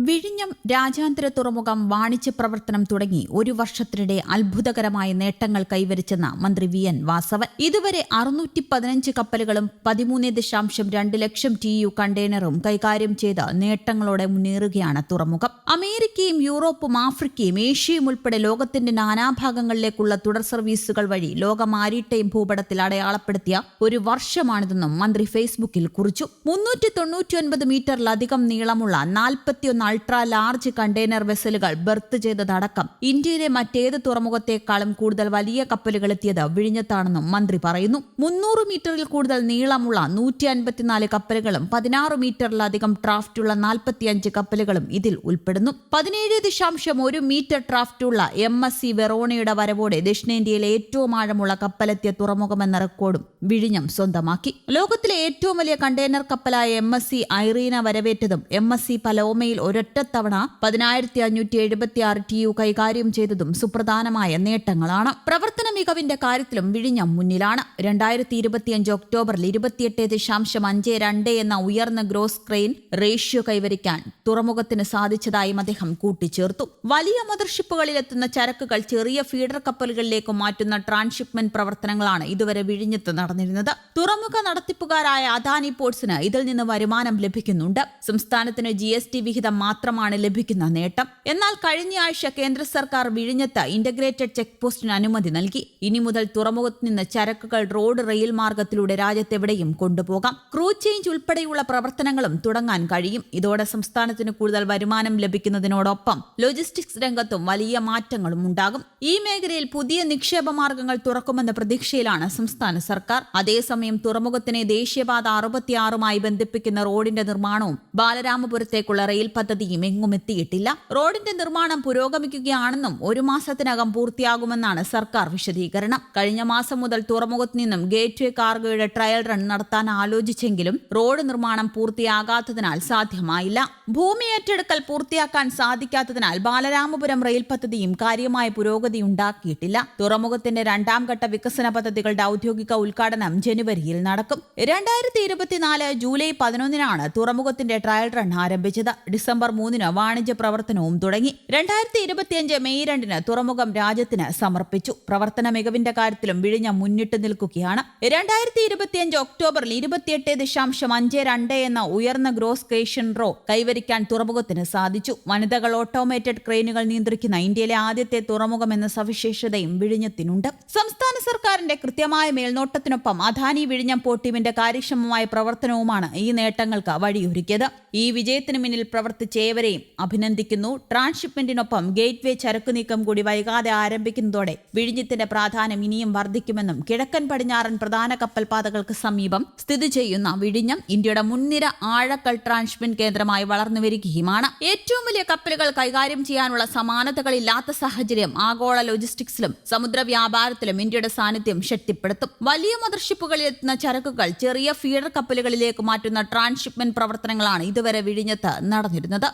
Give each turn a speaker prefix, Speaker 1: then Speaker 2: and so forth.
Speaker 1: വിഴിഞ്ഞം രാജ്യാന്തര തുറമുഖം വാണിജ്യ പ്രവർത്തനം തുടങ്ങി ഒരു വർഷത്തിനിടെ അത്ഭുതകരമായ നേട്ടങ്ങൾ കൈവരിച്ചെന്ന് മന്ത്രി വി എൻ വാസവൻ. ഇതുവരെ അറുന്നൂറ്റി പതിനഞ്ച് കപ്പലുകളും പതിമൂന്ന് ദശാംശം രണ്ട് ലക്ഷം ടി യു കണ്ടെയ്നറും കൈകാര്യം ചെയ്ത് നേട്ടങ്ങളോടെ മുന്നേറുകയാണ് തുറമുഖം. അമേരിക്കയും യൂറോപ്പും ആഫ്രിക്കയും ഏഷ്യയും ഉൾപ്പെടെ ലോകത്തിന്റെ നാനാഭാഗങ്ങളിലേക്കുള്ള തുടർ സർവീസുകൾ വഴി ലോക മാരിടൈം ഭൂപടത്തിൽ അടയാളപ്പെടുത്തിയ ഒരു വർഷമാണിതെന്നും മന്ത്രി ഫേസ്ബുക്കിൽ കുറിച്ചു. മുന്നൂറ്റി തൊണ്ണൂറ്റിയൊൻപത് മീറ്ററിലധികം നീളമുള്ള നാൽപ്പത്തിയൊന്ന് അൾട്രാ ലാർജ് കണ്ടെയ്നർ വെസലുകൾ ബർത്ത് ചെയ്തതടക്കം ഇന്ത്യയിലെ മറ്റേത് തുറമുഖത്തേക്കാളും കൂടുതൽ വലിയ കപ്പലുകൾ എത്തിയത് വിഴിഞ്ഞത്താണെന്നും മന്ത്രി പറയുന്നു. മുന്നൂറ് മീറ്ററിൽ കൂടുതൽ നീളമുള്ള നൂറ്റി അൻപത്തിനാല് കപ്പലുകളും പതിനാറ് മീറ്ററിലധികം ഡ്രാഫ്റ്റുള്ള നാൽപ്പത്തിയഞ്ച് കപ്പലുകളും ഇതിൽ ഉൾപ്പെടുന്നു. പതിനേഴ് ദശാംശം ഒരു മീറ്റർ ഡ്രാഫ്റ്റുള്ള എം എസ് സി വെറോണയുടെ വരവോടെ ദക്ഷിണേന്ത്യയിലെ ഏറ്റവും ആഴമുള്ള കപ്പലെത്തിയ തുറമുഖമെന്ന റെക്കോർഡും വിഴിഞ്ഞം സ്വന്തമാക്കി. ലോകത്തിലെ ഏറ്റവും വലിയ കണ്ടെയ്നർ കപ്പലായ എം എസ് സി ഐറീന വരവേറ്റതും എം എസ് സി പലോമയിൽ ഒരൊറ്റത്തവണ പതിനായിരത്തി അഞ്ഞൂറ്റി എഴുപത്തി ആറ് ടി യു കൈകാര്യം ചെയ്തതും സുപ്രധാനമായ നേട്ടങ്ങളാണ്. പ്രവർത്തന മികവിന്റെ കാര്യത്തിലും വിഴിഞ്ഞം മുന്നിലാണ്. രണ്ടായിരത്തി ഇരുപത്തിയഞ്ച് ഒക്ടോബറിൽ ഇരുപത്തിയെട്ട് ദശാംശം അഞ്ച് രണ്ട് എന്ന ഉയർന്ന ഗ്രോസ് ക്രെയിൻ റേഷ്യോ കൈവരിക്കാൻ തുറമുഖത്തിന് സാധിച്ചതായും അദ്ദേഹം കൂട്ടിച്ചേർത്തു. വലിയ മദർഷിപ്പുകളിലെത്തുന്ന ചരക്കുകൾ ചെറിയ ഫീഡർ കപ്പലുകളിലേക്ക് മാറ്റുന്ന ട്രാൻസ്ഷിപ്മെന്റ് പ്രവർത്തനങ്ങളാണ് ഇതുവരെ വിഴിഞ്ഞത്ത് നടന്നിരുന്നത്. തുറമുഖ നടത്തിപ്പുകാരായ അദാനി പോർട്സിന് ഇതിൽ നിന്ന് വരുമാനം ലഭിക്കുന്നുണ്ട്. സംസ്ഥാനത്തിന് ജി എസ് ടി വിഹിതം മാത്രമാണ് ലഭിക്കുന്ന നേട്ടം. എന്നാൽ കഴിഞ്ഞ ആഴ്ച കേന്ദ്ര സർക്കാർ വിഴിഞ്ഞത്ത് ഇന്റഗ്രേറ്റഡ് ചെക്ക് പോസ്റ്റിന് അനുമതി നൽകി. ഇനി മുതൽ തുറമുഖത്ത് നിന്ന് ചരക്കുകൾ റോഡ് റെയിൽ മാർഗത്തിലൂടെ രാജ്യത്തെവിടെയും കൊണ്ടുപോകാം. ക്രൂ ചേഞ്ച് ഉൾപ്പെടെയുള്ള പ്രവർത്തനങ്ങളും തുടങ്ങാൻ കഴിയും. ഇതോടെ സംസ്ഥാനത്തിന് കൂടുതൽ വരുമാനം ലഭിക്കുന്നതിനോടൊപ്പം ലോജിസ്റ്റിക്സ് രംഗത്തും വലിയ മാറ്റങ്ങളും ഉണ്ടാകും. ഈ മേഖലയിൽ പുതിയ നിക്ഷേപ മാർഗങ്ങൾ തുറക്കുമെന്ന പ്രതീക്ഷയിലാണ് സംസ്ഥാന സർക്കാർ. അതേസമയം തുറമുഖത്തിനെ ദേശീയപാത അറുപത്തിയാറുമായി ബന്ധിപ്പിക്കുന്ന റോഡിന്റെ നിർമ്മാണവും ബാലരാമപുരത്തേക്കുള്ള റെയിൽ പദ്ധതിയും എങ്ങും എത്തിയിട്ടില്ല. റോഡിന്റെ നിർമ്മാണം പുരോഗമിക്കുകയാണെന്നും ഒരു മാസത്തിനകം പൂർത്തിയാകുമെന്നാണ് സർക്കാർ വിശദീകരണം. കഴിഞ്ഞ മാസം മുതൽ തുറമുഖത്ത് നിന്നും ഗേറ്റ് വേ കാർഗോയുടെ ട്രയൽ റൺ നടത്താൻ ആലോചിച്ചെങ്കിലും റോഡ് നിർമ്മാണം പൂർത്തിയാകാത്തതിനാൽ സാധ്യമായില്ല. ഭൂമി ഏറ്റെടുക്കൽ പൂർത്തിയാക്കാൻ സാധിക്കാത്തതിനാൽ ബാലരാമപുരം റെയിൽ പദ്ധതിയും കാര്യമായ പുരോഗതി ഉണ്ടാക്കിയിട്ടില്ല. തുറമുഖത്തിന്റെ രണ്ടാം ഘട്ട വികസന പദ്ധതികളുടെ ഔദ്യോഗിക ഉദ്ഘാടനം ജനുവരിയിൽ നടക്കും. രണ്ടായിരത്തി ഇരുപത്തിനാല് ജൂലൈ പതിനൊന്നിനാണ് തുറമുഖത്തിന്റെ ട്രയൽ റൺ ആരംഭിച്ചത്. ഡിസംബർ മൂന്നിന് വാണിജ്യ പ്രവർത്തനവും തുടങ്ങി. രണ്ടായിരത്തി ഇരുപത്തിയഞ്ച് മെയ് രണ്ടിന് തുറമുഖം രാജ്യത്തിന് സമർപ്പിച്ചു. പ്രവർത്തന മികവിന്റെ കാര്യത്തിലും വിഴിഞ്ഞ മുന്നിട്ട് നിൽക്കുകയാണ്. രണ്ടായിരത്തി ഇരുപത്തിയഞ്ച് ഒക്ടോബറിൽ ഇരുപത്തിയെട്ട് ദശാംശം അഞ്ച് രണ്ട് എന്ന ഉയർന്ന ഗ്രോസ് ക്രേഷൻ റോ കൈവരിക്കാൻ തുറമുഖത്തിന് സാധിച്ചു. വനിതകൾ ഓട്ടോമേറ്റഡ് ക്രെയിനുകൾ നിയന്ത്രിക്കുന്ന ഇന്ത്യയിലെ ആദ്യത്തെ തുറമുഖം എന്ന സവിശേഷതയും വിഴിഞ്ഞത്തിനുണ്ട്. സംസ്ഥാന സർക്കാരിന്റെ കൃത്യമായ മേൽനോട്ടത്തിനൊപ്പം അദാനി വിഴിഞ്ഞം പോട്ടീമിന്റെ കാര്യക്ഷമമായ പ്രവർത്തനവുമാണ് ഈ നേട്ടങ്ങൾക്ക് വഴിയൊരുക്കിയത്. ഈ വിജയത്തിന് മുന്നിൽ പ്രവർത്തിച്ച ഏവരെയും അഭിനന്ദിക്കുന്നു. ട്രാൻസ്ഷിപ്മെന്റിനൊപ്പം ഗേറ്റ് വേ ചരക്കു നീക്കം കൂടി വൈകാതെ ആരംഭിക്കുന്നതോടെ വിഴിഞ്ഞത്തിന്റെ പ്രാധാന്യം ഇനിയും വർദ്ധിക്കുമെന്നും കിഴക്കൻ പടിഞ്ഞാറൻ പ്രധാന കപ്പൽപാതകൾക്ക് സമീപം സ്ഥിതി ചെയ്യുന്ന വിഴിഞ്ഞം ഇന്ത്യയുടെ മുൻനിര ആഴക്കൽ ട്രാൻസ്ഷിപ്മെന്റ് കേന്ദ്രമായി വളർന്നു വരികയുമാണ്. ഏറ്റവും വലിയ കപ്പലുകൾ കൈകാര്യം ചെയ്യാനുള്ള സമാനതകളില്ലാത്ത സാഹചര്യം ആഗോള ലോജിസ്റ്റിക്സിലും സമുദ്ര വ്യാപാരത്തിലും ഇന്ത്യയുടെ സാന്നിധ്യം ശക്തിപ്പെടുത്തും. വലിയ മദർഷിപ്പുകളിൽ എത്തുന്ന ചരക്കുകൾ ചെറിയ ഫീഡർ കപ്പലുകളിലേക്ക് മാറ്റുന്ന ട്രാൻസ്ഷിപ്മെന്റ് പ്രവർത്തനങ്ങളാണ് ഇതുവരെ വിഴിഞ്ഞത്ത് നടന്നിരുന്നത്.